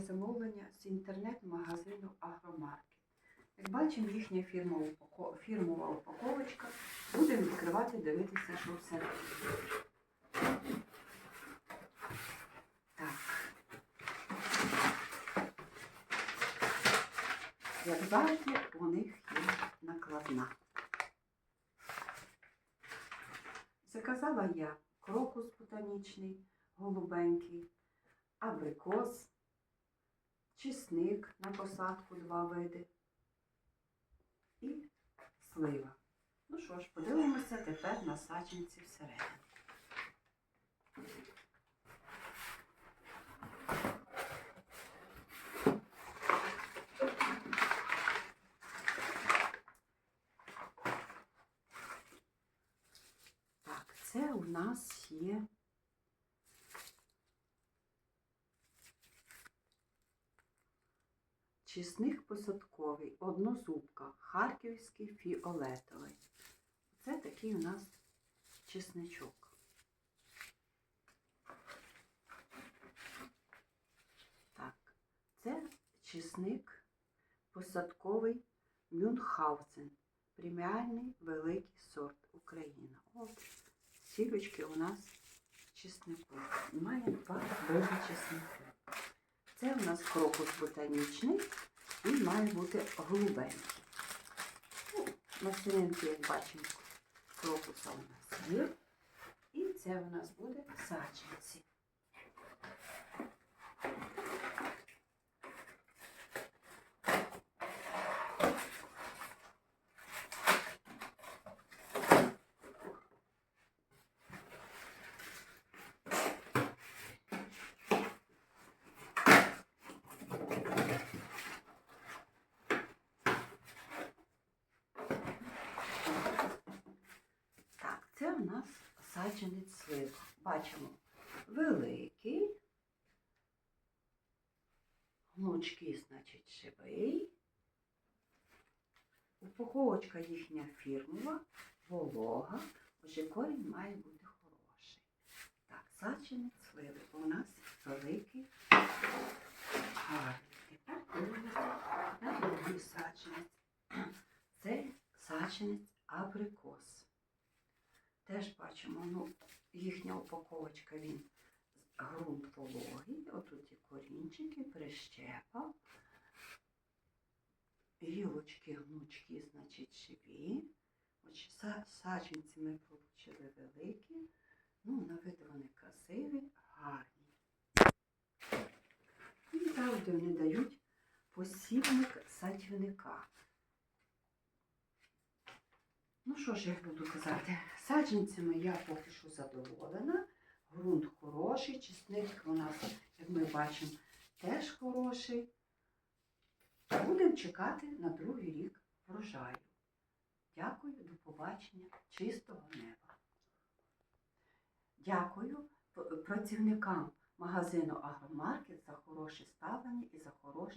замовлення з інтернет-магазину Агромаркет. Як бачимо, їхня фірмова, упаковочка. Будемо відкривати, дивитися, що всередині. Так. Як завжди, у них є накладна. Заказала я крокус ботанічний, голубенький, абрикос, чесник на посадку два види і слива. Ну що ж, подивимося тепер на саджанці всередині. Так, це у нас є чесник посадковий, однозубка, харківський фіолетовий. Це такий у нас чесничок. Так, це чесник посадковий Мюнхгаузен. Преміальний великий сорт Україна. От сірочки у нас чеснику. Має два види чеснику. Це у нас крокус ботанічний, він має бути голубенький. Ну, насінинки, як бачимо, крокуса у нас є. І це у нас буде саджанці. У нас саджанець слив. Бачимо великий, гнучкий, значить, живий. Упаковочка їхня фірмова, волога, отже корінь має бути хороший. Так, саджанець сливи у нас великий. Тепер дивимося на другий саджанець. Це саджанець абрикос. Теж бачимо, ну, їхня упаковочка, він ґрунт вологий, отут і корінчики, прищепа, гілочки, гнучки, значить, живі. Саджанці ми отримали великі, ну, на вид вони красиві, гарні. І завжди вони дають посібник садівника. Що ж я буду казати? Саджанцями я поки що задоволена. Грунт хороший, чесник у нас, як ми бачимо, теж хороший. Будемо чекати на другий рік врожаю. Дякую, до побачення, чистого неба. Дякую працівникам магазину Агромаркет за хороше ставлення і за хороші.